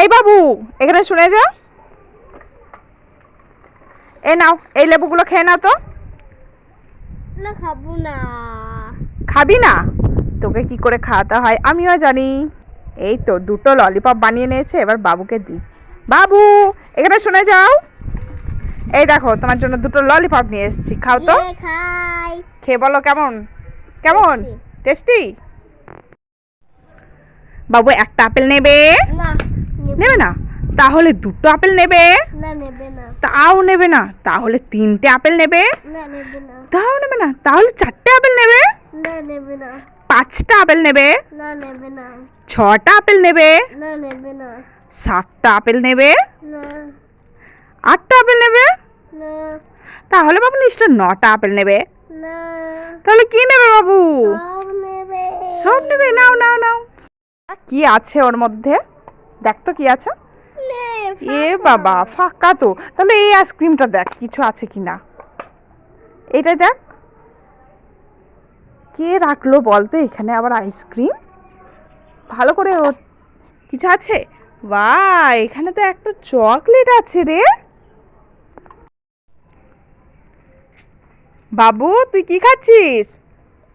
এই বাবু এখানে শুনে যা। এ নাও এই লেবুগুলো খেয়ে নাও তো। না খাব না। খাবি না? তোকে কি করে খাওয়াতে হয় আমিও জানি। এই তো দুটো ললিপপ বানিয়ে নিয়েছে এবার বাবুকে দিই বাবু এখানে শুনে যাও। এই দেখো তোমার জন্য দুটো ললিপপ নিয়ে এসেছি। খাও তো। ইয়ে খেয়ে বলো কেমন? কেমন? টেস্টি? বাবু একটা আপেল নেবে? না। নেব- না? তাহলে দুটো আপেল নেবে। না নেবে না। তাও নেবে না। তাহলে তিনটে আপেল নেবে। না নেবে তাও নেবে না। তাহলে চারটে আপেল নেবে। না নেবে না। পাঁচটা আপেল নেবে। নেবে না। ছটা আপেল নেবে। নেবে না। সাতটা আপেল নেবে। আটটা আপেল নেবে। তাহলে বাবু নিশ্চয় নটা আপেল নেবে। না। তাহলে কি নেবে বাবু? নেবে। সব নেবে। নাও নাও নাও। কি আছে ওর মধ্যে? দেখ তো কি আছে? এ বাবা ফাঁকা তো। তাহলে এই আইসক্রিমটা দেখ কিছু আছে কি না এটা দেখ। কে রাখল বলতো এখানে আবার আইসক্রিম? ভালো করে ও- কিছু আছে? বা এখানে তো একটা চকলেট আছে রে। বাবু তুই কি খাচ্ছিস?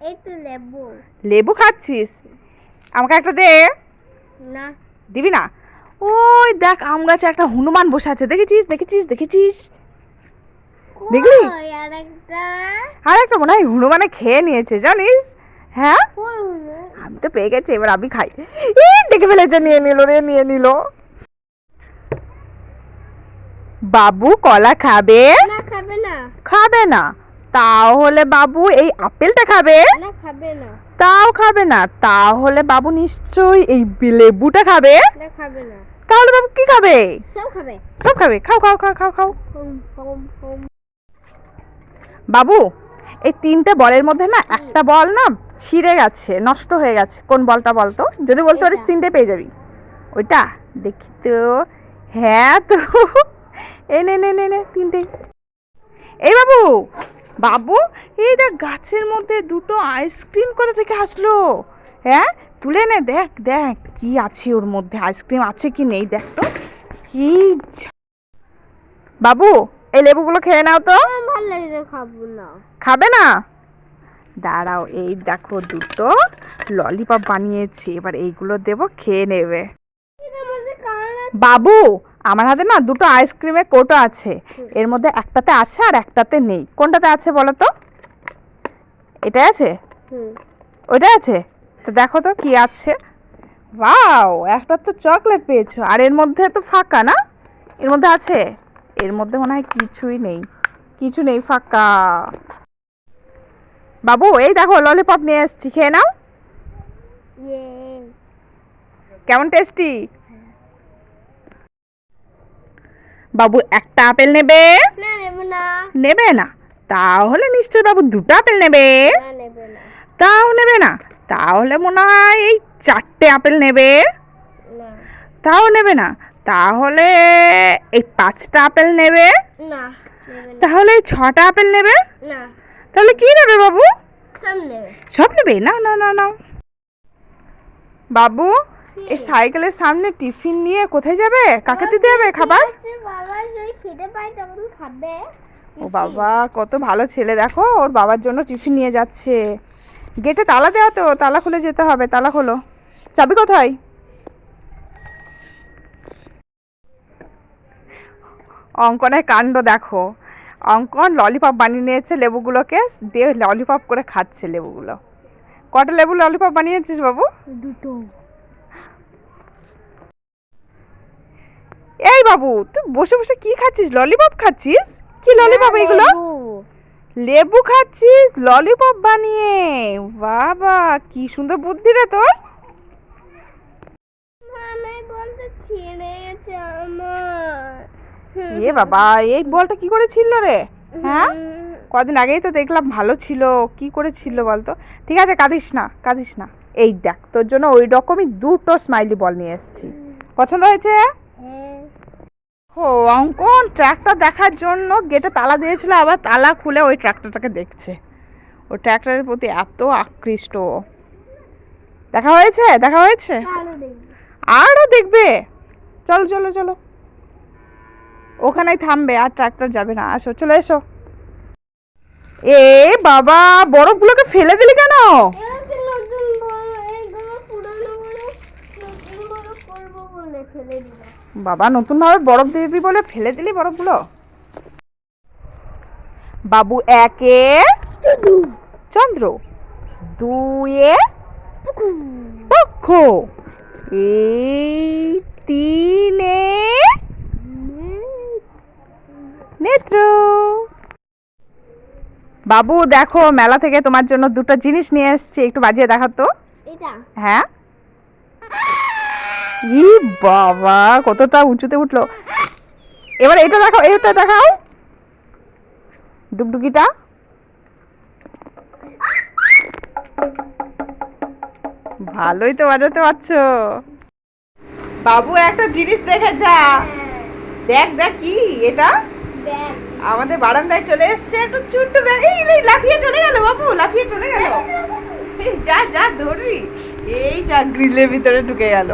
এই তো লেবু। লেবু খাচ্ছিস? আমাকে একটা দে। না। দিবি না? ওই দেখ আম গাছে একটা হনুমান বসে আছে দেখেছিস? দেখেছিস? দেখেছিস? দেখলি? আর একটা মনে হয় হনুমানে খেয়ে নিয়েছে জানিস? হ্যাঁ? আমি তো পেয়ে গেছি এবার আমি খাই। দেখে ফেলেছে নিয়ে নিল রে নিয়ে নিল। বাবু কলা খাবে? না খাবে না। খাবে না। তাহলে বাবু এই আপেলটা খাবে? না খাবে না। তাও খাবে না। তাহলে বাবু নিশ্চয়ই এই লেবুটা খাবে। না খাবে না। তাহলে বাবু কি খাবে? সব খাবে। সব খাবে। খাও খাও খাও খাও খাও। বাবু এই তিনটে বলের মধ্যে না একটা বল না ছিঁড়ে গেছে নষ্ট হয়ে গেছে। কোন বলটা বলতো? যদি বলতে পারিস তিনটে পেয়ে যাবি। ওইটা দেখি তো। হ্যাঁ তো। এ নে নে নে নে তিনটে। এই বাবু বাবু এই দেখ গাছের মধ্যে দুটো আইসক্রিম কোথা থেকে আসলো? হ্যাঁ? তুলে নে দেখ দেখ কি আছে ওর মধ্যে? আইসক্রিম আছে কি নেই? দেখ তো। এই বাবু এই লেবুগুলো খেয়ে নাও তো। ভালো লাগছে খাব না। খাবে না? দাঁড়াও এই দেখো দুটো ললিপপ বানিয়েছি এবার এইগুলো দেব খেয়ে নেবে। বাবু আমার হাতে না দুটো আইসক্রিমের কোটো আছে। এর মধ্যে একটাতে আছে আর একটাতে নেই। কোনটাতে আছে বলো তো? এটা আছে? ওইটা আছে? তো দেখো তো কি আছে। ওয়াও একটা তো চকলেট পেয়েছ। আর এর মধ্যে তো ফাঁকা না? এর মধ্যে আছে? এর মধ্যে মনে হয় কিছুই নেই। কিছু নেই ফাঁকা। বাবু এই দেখো ললিপপ নিয়ে এসছি খেয়ে নাও। কেমন টেস্টি বাবু একটা আপেল নেবে? না নেবে না। তাহলে নিশ্চয়ই বাবু দুটো আপেল নেবে। তাও নেবে না। তাহলে মনে হয় এই চারটে আপেল নেবে। তাও নেবে না। তাহলে এই পাঁচটা আপেল নেবে না। তাহলে এই ছটা আপেল নেবে? না। তাহলে কি নেবে বাবু? সব নেবে। সব নেবে? না না না না। বাবু এই সাইকেলের সামনে টিফিন নিয়ে কোথায় যাবে? কাকে দিতে যাবে খাবার? বাবা যদি খেতে পায় তখন খাবে। ও বাবা কত ভালো ছেলে দেখো ওর বাবার জন্য টিফিন নিয়ে যাচ্ছে। গেটে তালা দেওয়া তো তালা খুলে যেতে হবে তালা খোলো। চাবি কোথায়? অঙ্কনের কাণ্ড দেখো। অঙ্কন ললিপপ বানিয়ে নিয়েছে লেবুগুলোকে দিয়ে ললিপপ করে খাচ্ছে লেবুগুলো। কটা লেবু ললিপপ বানিয়েছিস বাবু? দুটো। এই বাবু তুই বসে বসে কি খাচ্ছিস? ললিপপ খাচ্ছিস? কি ললিপপ এগুলো লেবু খাচ্ছিস? ললিপপ বানিয়ে। বাবা কি সুন্দর বুদ্ধি রে তোর এ বাবা এই বলটা কি করে ছিল রে? হ্যাঁ? কদিন আগেই তো দেখলাম ভালো ছিল। কি করে ছিল বলতো? ঠিক আছে কাঁদিস না কাঁদিস না। এই দেখ তোর জন্য ওই রকমই দুটো স্মাইলি বল নিয়ে এসেছি। পছন্দ হয়েছে? হ্যাঁ। ও অঙ্কন ট্র্যাক্টর দেখার জন্য গেটে তালা দিয়েছিল আবার তালা খুলে ওই ট্র্যাক্টরটাকে দেখছে। ও ট্র্যাক্টরের প্রতি এত আকৃষ্ট। দেখা হয়েছে? দেখা হয়েছে? আরও দেখবে। চলো চলো চলো। ওখানেই থামবে আর ট্র্যাক্টর যাবে না। আসো চলে এসো। এ বাবা বরফগুলোকে ফেলে দিলি কেন? ফেলে দিলাম। বাবা নতুন ভাবে বরফ দিবি বলে ফেলে দিলি বরফগুলো? বাবু একে চন্দ্র দুয়ে পক্ষ এই তিনে নেত্র। বাবু দেখো মেলা থেকে তোমার জন্য দুটো জিনিস নিয়ে এসেছি একটু বাজিয়ে দেখাতো। হ্যাঁ? ই বাবা কতটা উঁচুতে উঠল। এবার এটা দেখাও এটা দেখাও। ডুগডুগিটা। ভালোই তো বাজাতে পারছ। বাবু একটা জিনিস দেখে যা। দেখ দেখ কি এটা? আমাদের বারান্দায় চলে এসছে একটা ছোট্ট ব্যাগ। এই এই, লাফিয়ে চলে গেল বাবু লাফিয়ে চলে গেল। যা যা ধরবি। এই যা গ্রিলের ভিতরে ঢুকে গেল।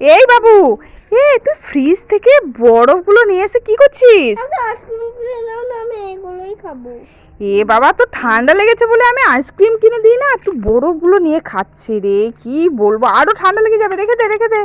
এই বাবু এ তুই ফ্রিজ থেকে বরফগুলো নিয়ে এসে কি করছিস? আইসক্রিম কিনে দাও না আমি খাব। এ বাবা তো ঠান্ডা লেগেছে বলে আমি আইসক্রিম কিনে দিই না তুই বরফগুলো নিয়ে খাচ্ছি রে কি বলব? আরও ঠান্ডা লেগে যাবে রেখে দে রেখে দে।